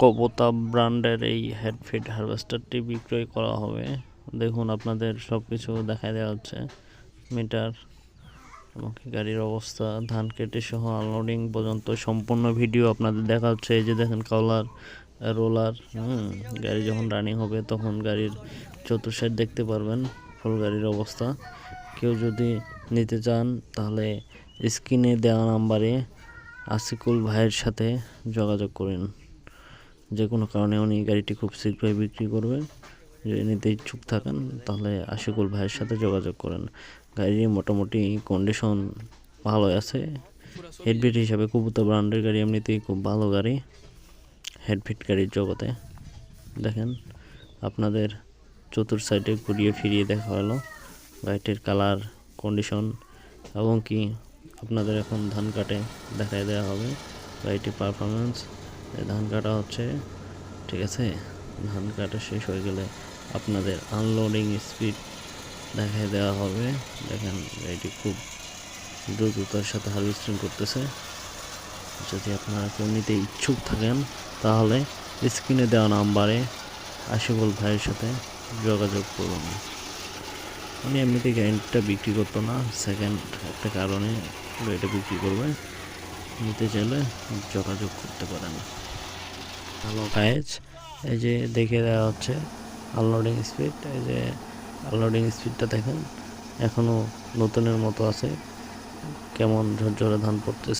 কবতা ব্র্যান্ডের এই হেডফিট হারভেস্টারটি বিক্রয় করা হবে। দেখুন, আপনাদের সব কিছু দেখাই দেওয়া হচ্ছে। মিটার এমনকি গাড়ির অবস্থা, ধান কেটে সহ আনলোডিং পর্যন্ত সম্পূর্ণ ভিডিও আপনাদের দেখা হচ্ছে। এই যে দেখেন, কাউলার, রোলার গাড়ি যখন রানিং হবে তখন গাড়ির চতুর সাইড দেখতে পারবেন, ফুল গাড়ির অবস্থা। কেউ যদি নিতে চান তাহলে স্ক্রিনে দেওয়া নাম্বারে আসিকুল ভাইয়ের সাথে যোগাযোগ করুন। যে কোনো কারণে উনি গাড়িটি খুব শীঘ্রই বিক্রি করবে যদি নিতে ইচ্ছুক থাকেন, তাহলে আশিকুল ভাইয়ের সাথে যোগাযোগ করেন। গাড়ির মোটামুটি কন্ডিশন ভালো আছে। হেডফিট হিসাবে কুবুতা ব্র্যান্ডের গাড়ি এমনিতেই খুব ভালো গাড়ি। হেডফিট গাড়ির জগতে। দেখেন, আপনাদের চতুর সাইডে ঘুরিয়ে ফিরিয়ে দেখা হলো গাড়িটির কালার কন্ডিশন এবং কি আপনাদের এখন ধান কাটে দেখায় দেওয়া হবে। গাড়িটির পারফরমেন্স ধান কাটা হচ্ছে। ঠিক আছে? ধান কাটা শেষ হয়ে গেলে আপনাদের আনলোডিং স্পিড দেখায় দেওয়া হবে। দেখেন গাড়িটি খুব দ্রুততার সাথে হারভেস্টিং করতেছে। যদি আপনারা কেউ নিতে ইচ্ছুক থাকেন, তাহলে স্ক্রিনে দেওয়া নাম্বারে আশিকুল ভাইয়ের সাথে যোগাযোগ করুন। উনি এমনিতে গ্যারেন্টিটা বিক্রি করতো না। সেকেন্ড একটা কারণে এটা বিক্রি করবে। নিতে চাইলে যোগাযোগ করতে পারেন। হ্যালো কাজ এই যে দেখে দেওয়া হচ্ছে আনলোডিং স্পিড এই যে আনলোডিং স্পিডটা দেখেন এখনও নতুনের মতো আছে। কেমন ঝরঝরে ধান পড়তেছে।